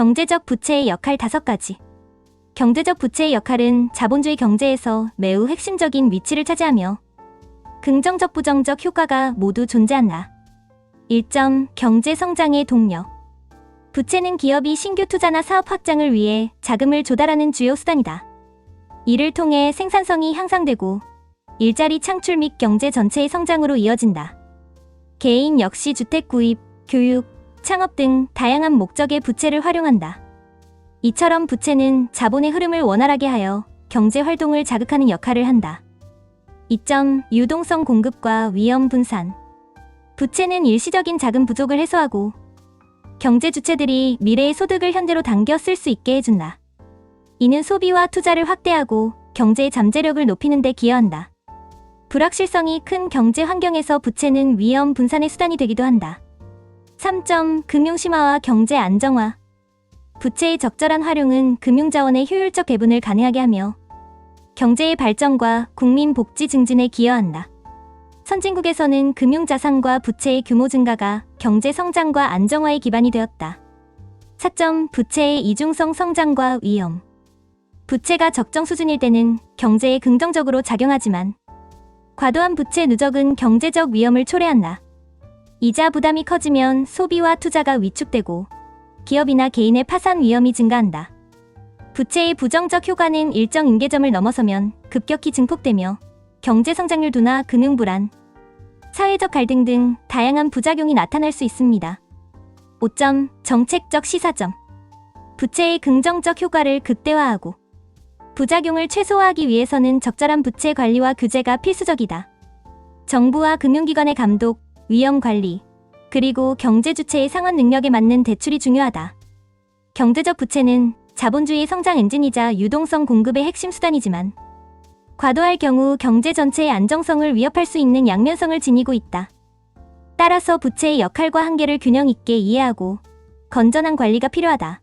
경제적 부채의 역할 다섯 가지. 경제적 부채의 역할은 자본주의 경제에서 매우 핵심적인 위치를 차지하며 긍정적 부정적 효과가 모두 존재한다. 1점 경제 성장의 동력. 부채는 기업이 신규 투자나 사업 확장을 위해 자금을 조달하는 주요 수단이다. 이를 통해 생산성이 향상되고 일자리 창출 및 경제 전체의 성장으로 이어진다. 개인 역시 주택 구입, 교육, 창업 등 다양한 목적의 부채를 활용한다. 이처럼 부채는 자본의 흐름을 원활하게 하여 경제 활동을 자극하는 역할을 한다. 2점 유동성 공급과 위험 분산. 부채는 일시적인 자금 부족을 해소하고 경제 주체들이 미래의 소득을 현재로 당겨 쓸 수 있게 해준다. 이는 소비와 투자를 확대하고 경제의 잠재력을 높이는 데 기여한다. 불확실성이 큰 경제 환경에서 부채는 위험 분산의 수단이 되기도 한다. 3점 금융 심화와 경제 안정화. 부채의 적절한 활용은 금융 자원의 효율적 배분을 가능하게 하며 경제의 발전과 국민 복지 증진에 기여한다. 선진국에서는 금융 자산과 부채의 규모 증가가 경제 성장과 안정화의 기반이 되었다. 4점 부채의 이중성 성장과 위험. 부채가 적정 수준일 때는 경제에 긍정적으로 작용하지만 과도한 부채 누적은 경제적 위험을 초래한다. 이자 부담이 커지면 소비와 투자가 위축되고 기업이나 개인의 파산 위험이 증가한다. 부채의 부정적 효과는 일정 임계점을 넘어서면 급격히 증폭되며 경제 성장률 둔화, 금융 불안, 사회적 갈등 등 다양한 부작용이 나타날 수 있습니다. 5점 정책적 시사점 부채의 긍정적 효과를 극대화하고 부작용을 최소화하기 위해서는 적절한 부채 관리와 규제가 필수적이다. 정부와 금융기관의 감독, 위험 관리, 그리고 경제 주체의 상환 능력에 맞는 대출이 중요하다. 경제적 부채는 자본주의 성장 엔진이자 유동성 공급의 핵심 수단이지만 과도할 경우 경제 전체의 안정성을 위협할 수 있는 양면성을 지니고 있다. 따라서 부채의 역할과 한계를 균형 있게 이해하고 건전한 관리가 필요하다.